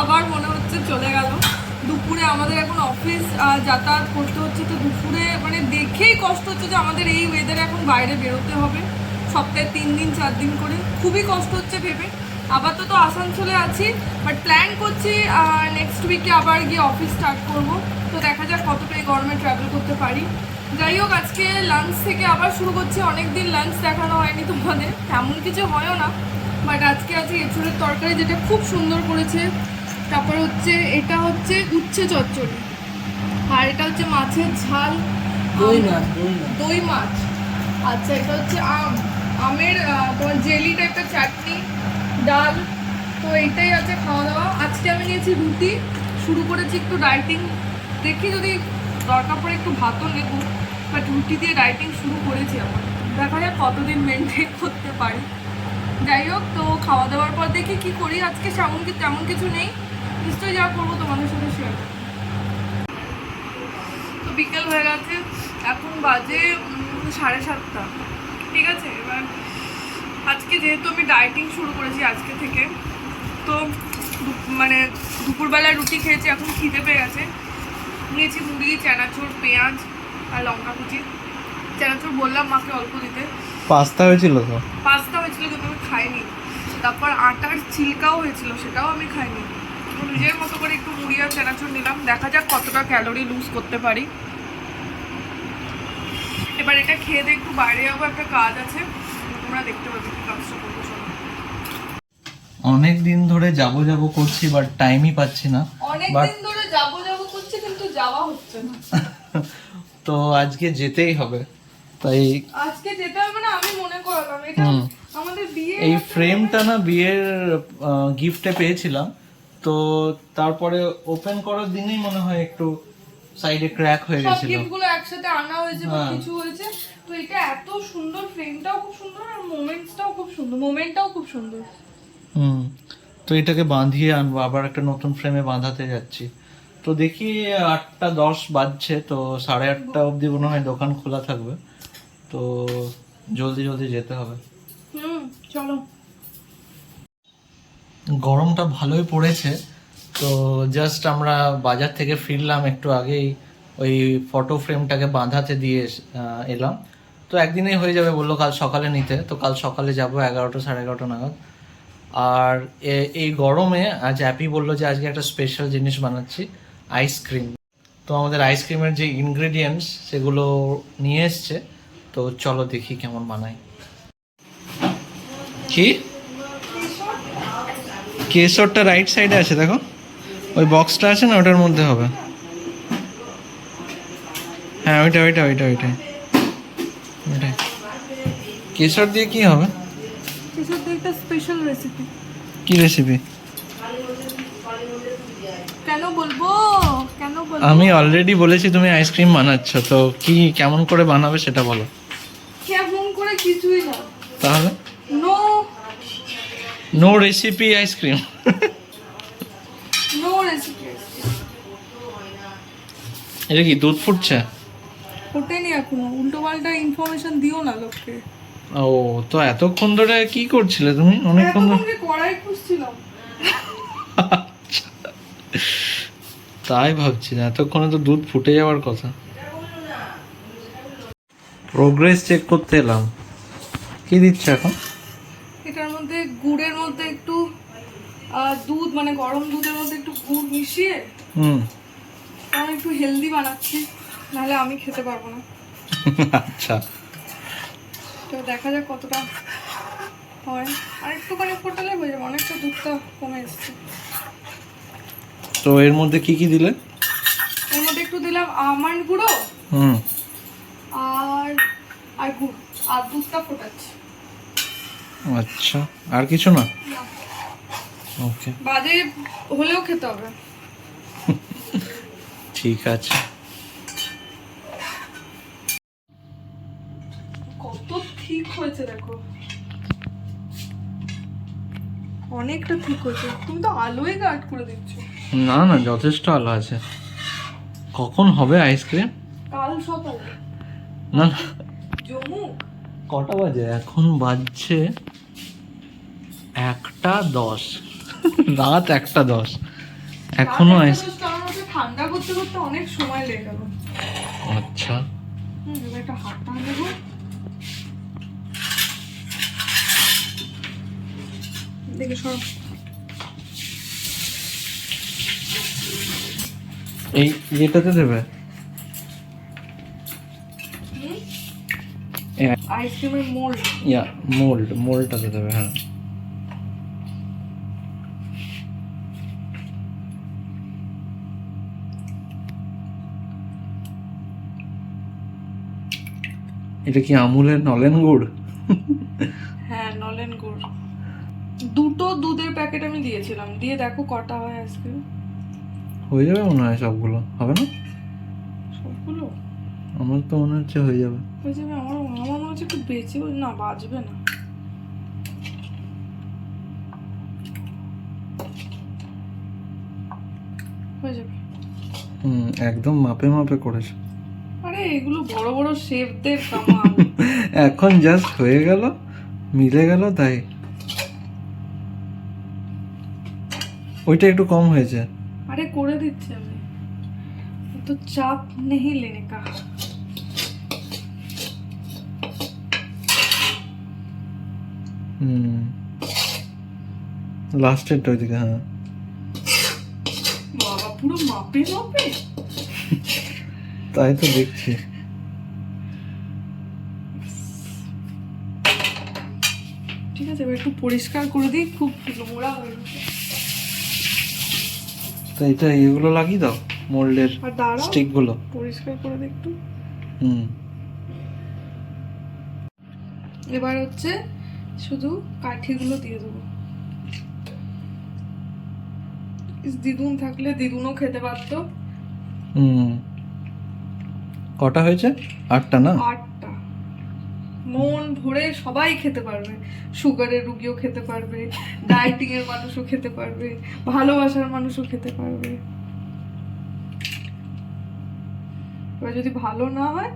আবার মনে হচ্ছে চলে গেল। দুপুরে আমাদের এখন অফিস যাতায়াত করতে হচ্ছে। তো দুপুরে মানে দেখেই কষ্ট হচ্ছে যে আমাদের এই ওয়েদারে এখন বাইরে বেরোতে হবে। সপ্তাহে তিন দিন, চার দিন করে। খুবই কষ্ট হচ্ছে ভেবে। আপাতত আসানসোলে আছি বাট প্ল্যান করছি নেক্সট উইকে আবার গিয়ে অফিস স্টার্ট করব। তো দেখা যাক কতটা এই গরমে ট্রাভেল করতে পারি। যাই হোক, আজকে লাঞ্চ থেকে আবার শুরু করছি। অনেক দিন লাঞ্চ দেখানো হয়নি তোমাদের। তেমন কিছু হয়ও না। বাট আজকে আছে এঁচুড়ের তরকারি, যেটা খুব সুন্দর করেছে। তারপর হচ্ছে এটা হচ্ছে উচ্ছে চচ্চড়ি। আর এটা হচ্ছে মাছের ঝাল দই মাছ দই মাছ। আচ্ছা এটা হচ্ছে আম। আমের তোমার জেলি টাইপের চাটনি ডাল তো এইটাই আছে খাওয়া দাওয়া আজকে আমি নিয়েছি রুটি শুরু করেছি একটু ডাইটিং দেখি যদি দরকার পড়ে একটু ভাতও নেব বাট রুটি দিয়ে ডাইটিং শুরু করেছি আমার দেখা যাক কতদিন মেনটেন করতে পারি। যাই হোক তো খাওয়া দাওয়ার পর দেখি কি করি। আজকে সেমন কি তেমন কিছু নেই। নিশ্চয়ই যা করব তোমাদের সাথে শেয়ার তো বিকেল হয়ে গেছে এখন বাজে সাড়ে সাতটা। ঠিক আছে? এবার আজকে যেহেতু আমি ডায়েটিং শুরু করেছি আজকে থেকে তো মানে দুপুরবেলায় রুটি খেয়েছি এখন খিদে পেয়ে গেছে। নিয়েছি মুড়ি চানাচুর পেঁয়াজ আর লঙ্কা কুচি। চানাচুর বললাম মাকে অল্প দিতে। পাস্তা হয়েছিল তো? পাস্তা হয়েছিল কিন্তু আমি খাইনি। তারপর আটার চিলকাও হয়েছিল সেটাও আমি খাইনি। তো নিজের মতো করে একটু মুড়ি আর চানাচুর নিলাম। দেখা যাক কতটা ক্যালোরি লুজ করতে পারি। এবার এটা খেয়ে দিয়ে একটু বাইরে যাব একটা কাজ আছে। তোমরা দেখতে পাবে কি কাজটা করব অনেক দিন ধরে যাব যাব করছি বাট টাইমই পাচ্ছি না। But- অনেকদিন ধরে যাব যাব করছি কিন্তু যাওয়া হচ্ছে না। তো আজকে যেতেই হবে। তাই আজকে যেতে হবে না আমি মনে করলাম। এটা হুম। আমাদের বিয়ে এই ফ্রেমটা না বিয়ের গিফটে পেয়েছিলাম। তো তারপরে ওপেন করার দিনেই মনে হয় একটু সাইডে ক্র্যাক হয়ে সব গেছিল। গিফটগুলো একসাথে আনা হয়েছে বা হ্যাঁ। কিছু হয়েছে। তো এটা এত সুন্দর ফ্রেমটাও খুব সুন্দর আর মোমেন্টসটাও খুব সুন্দর মোমেন্টটাও খুব সুন্দর। হুম। তো এটাকে বাঁধিয়ে আনব আবার একটা নতুন ফ্রেমে বাঁধাতে যাচ্ছি। তো দেখি আটটা দশ বাজছে তো সাড়ে আটটা অবধি মনে হয় দোকান খোলা থাকবে। তো জলদি জলদি যেতে হবে। হুম চলো। গরমটা ভালোই পড়েছে। তো জাস্ট আমরা বাজার থেকে ফিরলাম একটু আগেই, ওই ফটো ফ্রেমটাকে বাঁধাতে দিয়ে এলাম। তো একদিনেই হয়ে যাবে বলল কাল সকালে নিতে। তো কাল সকালে যাব এগারোটা সাড়ে এগারোটা নাগাদ। আর এই গরমে আজ অ্যাপি বলল যে আজকে একটা স্পেশাল জিনিস বানাচ্ছি আইসক্রিম তো আমাদের আইসক্রিমের যে ইনগ্রেডিয়েন্টস সেগুলো নিয়ে এসছে। তো চলো দেখি কেমন বানাই কি? কেশরটা রাইট সাইডে আছে দেখো। ওই বক্সটা আছে না ওটার মধ্যে হবে। হ্যাঁ ওইটা ওইটা ওইটা ওইটাই ওইটাই কেশর দিয়ে কি হবে? কিছু একটা স্পেশাল রেসিপি কি রেসিপি কেন বলব? কেন বলব? আমি অলরেডি বলেছি তুমি আইসক্রিম বানাচ্ছ তো কি কেমন করে বানাবে সেটা বলো। কেমন করে কিছুই না। তাহলে? No recipe ice cream no recipe এটা কি দুধ ফুটছে? ওঠেনি এখনও। উল্টো পাল্টা ইনফরমেশন দিও না লোককে। ও তো এতক্ষণ ধরে কি করছিলে তুমি? অনেকক্ষণ ধরে কড়াই খুঁজছিলাম তাই ভাবছি না এতক্ষণে তো দুধ ফুটে যাওয়ার কথা। প্রোগ্রেস চেক করতে এলাম। কি দিচ্ছে এখন? মধ্যে গুড়ের মধ্যে একটু দুধ মানে গরম দুধের মধ্যে একটু গুড় মিশিয়ে হুম। আমি একটু হেলদি বানাচ্ছি নাহলে আমি খেতে পারব না। আচ্ছা। তো দেখা যাক কতটা হয়। আর একটুখানি ফোটালে হয়ে যাবে অনেকটা দুধটা কমে এসছে। তো এর মধ্যে কি কি দিলে? এর মধ্যে একটু দিলাম আমন্ড গুঁড়ো হুম। আর আর গুড় আর দুধটা ফোটাচ্ছি। আচ্ছা। আর কিছু না? ওকে বাজে হলেও খেতে হবে। ঠিক আছে। কত ঠিক হয়েছে দেখো। অনেকটা ঠিক হয়েছে। তুমি তো আলোই গার্ড করে দিচ্ছ। না না যথেষ্ট আলো আছে। কখন হবে আইসক্রিম? কাল সকালে। না জমু কটা বাজে? এখন বাজছে একটা দশ। রাত একটা দশ। এখনও ঠান্ডা করতে করতে অনেক সময় লেগে গেল। আচ্ছা। একটা হাতটা নেব দেখে সব এই ইয়েটাতে দেবে? আইসক্রিমের মোল্ড। ইয়া মোল্ড মোল্ডটাতে দেবে হ্যাঁ। এটা কি আমুলের নলেন গুড়? হ্যাঁ নলেন গুড়। দুটো দুধের প্যাকেট আমি দিয়েছিলাম। দিয়ে দেখো কটা হয় আজকে হয়ে যাবে মনে হয় সবগুলো। হবে না? সবগুলো? আমার তো মনে হচ্ছে হয়ে যাবে। হয়ে যাবে আমার আমার মনে হচ্ছে একটু বেঁচে না বাজবে না। হয়ে যাবে। হুম একদম মাপে মাপে করেছে। আরে এগুলো বড় বড় শেফদের কামাল এখন জাস্ট হয়ে গেল মিলে গেল তাই। ওইটা একটু কম হয়েছে। আরে করে দিচ্ছি আমি। তো চাপ নেই লেনে কা হুম লাস্টেরটা ওইদিকে হ্যাঁ বাবা পুরো মাপে মাপে তাই তো দেখছি ঠিক আছে এবার একটু পরিষ্কার করে দিই খুব নোংরা হয়ে তো এটা এগুলো লাগিয়ে দাও মোল্ডের আর দাঁড়াও স্টিকগুলো। পরিষ্কার করে একটু। হুম। এবার হচ্ছে শুধু কাঠিগুলো দিয়ে দেবো। দিদুন থাকলে দিদুনও খেতে পারতো। হুম। কটা হয়েছে? আটটা না? আটটা। মন ভরে সবাই খেতে পারবে। সুগারের রুগীও খেতে পারবে ডায়েটিং এর মানুষও খেতে পারবে ভালোবাসার মানুষও খেতে পারবে। এবার যদি ভালো না হয়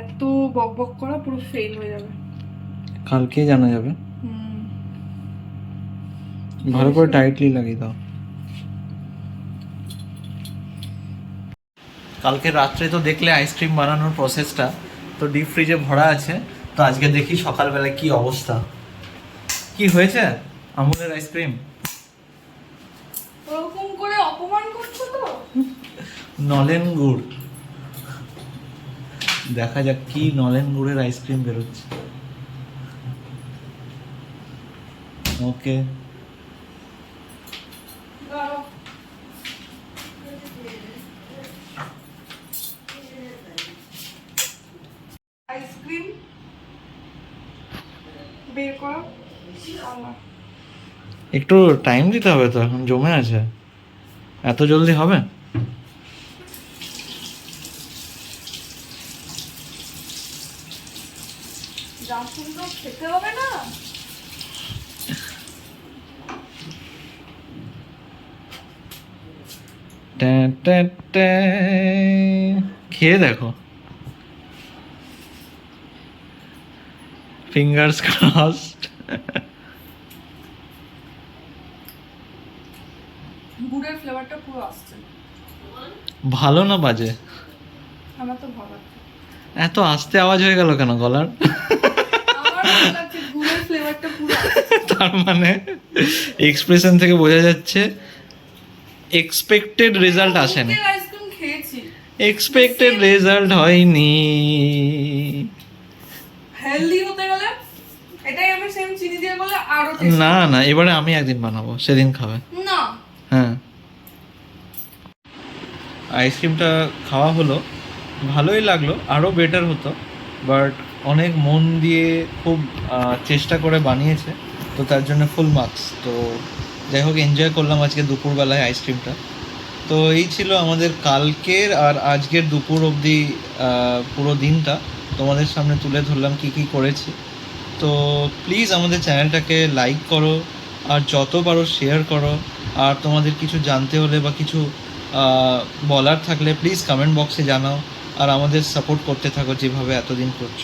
এত বক বক করা পুরো ফেল হয়ে যাবে। কালকে জানা যাবে। ভালো করে টাইটলি লাগিয়ে দাও। কালকে রাত্রে তো দেখলে আইসক্রিম বানানোর প্রসেসটা তো ডিপ ফ্রিজে ভরা আছে তো আজকে দেখি সকালবেলা কি অবস্থা। কি হয়েছে? আমুলের আইসক্রিম ওরকম করে অপমান করছ তো? নলেন গুড়। দেখা যাক কি নলেন গুড়ের আইসক্রিম বেরোচ্ছে। ওকে আইসক্রিম বের করা। একটু টাইম দিতে হবে তো এখন জমে আছে। এত জলদি হবে? সুন্দর খেতে হবে না। খেয়ে দেখো। ফিঙ্গার্স ক্রসড গুড়ের ফ্লেভারটা পুরো আসছে। ভালো না বাজে? আমার তো ভালো এত আস্তে আওয়াজ হয়ে গেল কেন গলার আমার ভালো লাগছে গুড়ের ফ্লেভারটা পুরো আসছে তার মানে এক্সপ্রেশন থেকে বোঝা যাচ্ছে এক্সপেক্টেড রেজাল্ট আসেনি। এক্সপেক্টেড রেজাল্ট হয়নি। হেলদি হতে গেলে এটাই আমি সেম চিনি দিয়ে বলে আরও না না এবারে আমি একদিন বানাবো সেদিন খাবে। না। হ্যাঁ। আইসক্রিমটা খাওয়া হলো ভালোই লাগল আরও বেটার হতো বাট অনেক মন দিয়ে খুব চেষ্টা করে বানিয়েছে, তো তার জন্য ফুল মার্কস তো যাই হোক এনজয় করলাম আজকে দুপুরবেলায় আইসক্রিমটা তো এই ছিল আমাদের কালকের আর আজকের দুপুর অবধি পুরো দিনটা। তোমাদের সামনে তুলে ধরলাম কি কি করেছি। তো প্লিজ আমাদের চ্যানেলটাকে লাইক করো, আর যত পারো শেয়ার করো, আর তোমাদের কিছু জানতে হলে বা কিছু বলার থাকলে প্লিজ কমেন্ট বক্সে জানাও, আর আমাদের সাপোর্ট করতে থাকো যেভাবে এতদিন করছ।